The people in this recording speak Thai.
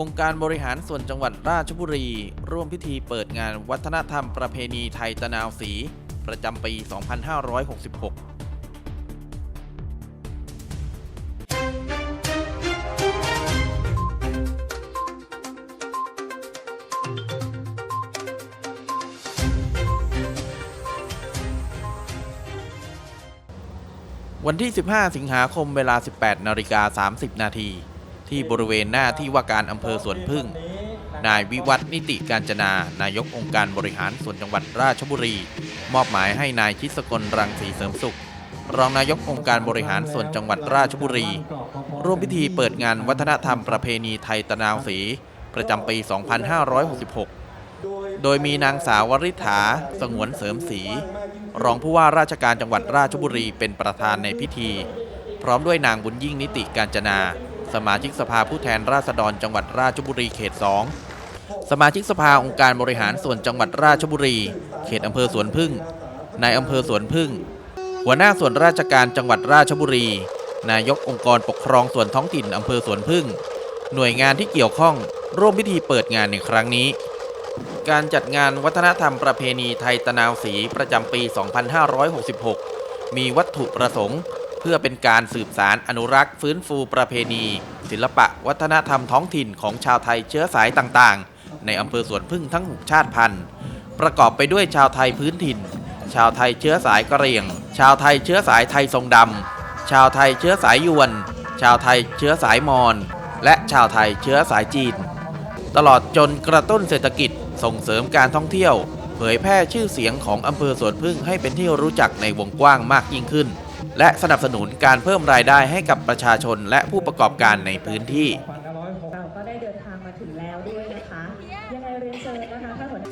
องค์การบริหารส่วนจังหวัดราชบุรี ร่วมพิธีเปิดงานวัฒนธรรมประเพณีไทยตะนาวศรีประจำปี 2566วันที่ 15 สิงหาคม เวลา 18 นาฬิกา 30 นาที ที่บริเวณหน้าที่ว่าการอำเภอสวนพึ่ง นายวิวัฒนิติการจนา นายกองค์การบริหารส่วนจังหวัดราชบุรี มอบหมายให้นายชิสกลรังสีเสริมสุข รองนายกองค์การบริหารส่วนจังหวัดราชบุรี ร่วมพิธีเปิดงานวัฒนธรรมประเพณีไทยตะนาวศรีประจำปี 2566โดยมีนางสาววริษฐาสงวนเสริมศรีรองผู้ว่าราชการจังหวัดราชบุรีเป็นประธานในพิธี พร้อมด้วยนางบุญยิ่งนิติการจนา สมาชิกสภาผู้แทนราษฎรจังหวัดราชบุรีเขต 2 สมาชิกสภาองค์การบริหารส่วนจังหวัดราชบุรี เขตอำเภอสวนพึ่ง นายอำเภอสวนพึ่ง หัวหน้าส่วนราชการจังหวัดราชบุรี นายกองค์กรปกครองส่วนท้องถิ่นอำเภอสวนพึ่ง หน่วยงานที่เกี่ยวข้องร่วมพิธีเปิดงานในครั้งนี้ การจัดงานวัฒนธรรมประเพณีไทยตะนาวศรีประจำปี 2566 มีวัตถุประสงค์ เพื่อเป็นการสืบสารอนุรักษ์ฟื้นฟูประเพณี ศิลปะวัฒนธรรมท้องถิ่นของชาวไทยเชื้อสายต่างๆ ในอำเภอสวนพึ่งทั้ง6ชาติพันธุ์ ประกอบไปด้วยชาวไทยพื้นถิ่น ชาวไทยเชื้อสายกะเหรี่ยง ชาวไทยเชื้อสายไทยทรงดำ ชาวไทยเชื้อสายยวน ชาวไทยเชื้อสายมอญและชาวไทยเชื้อสายจีน ตลอดจนกระตุ้นเศรษฐกิจส่งเสริมการท่องเที่ยว เผยแพร่ชื่อเสียงของอำเภอสวนพึ่งให้เป็นที่รู้จักในวงกว้างมากยิ่งขึ้น และสนับสนุนการเพิ่มรายได้ให้กับประชาชนและผู้ประกอบการในพื้นที่ เราก็ได้เดินทางมาถึงแล้วด้วยนะคะ ยังไงเรียนเชิญนะคะถ้าสน